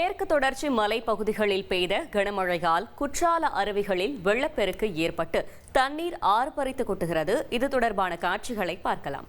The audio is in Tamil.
மேற்கு தொடர்ச்சி மலைப்பகுதிகளில் பெய்த கனமழையால் குற்றால அருவிகளில் வெள்ளப்பெருக்கு ஏற்பட்டு தண்ணீர் ஆர்ப்பரித்து கொட்டுகிறது. இது தொடர்பான காட்சிகளை பார்க்கலாம்.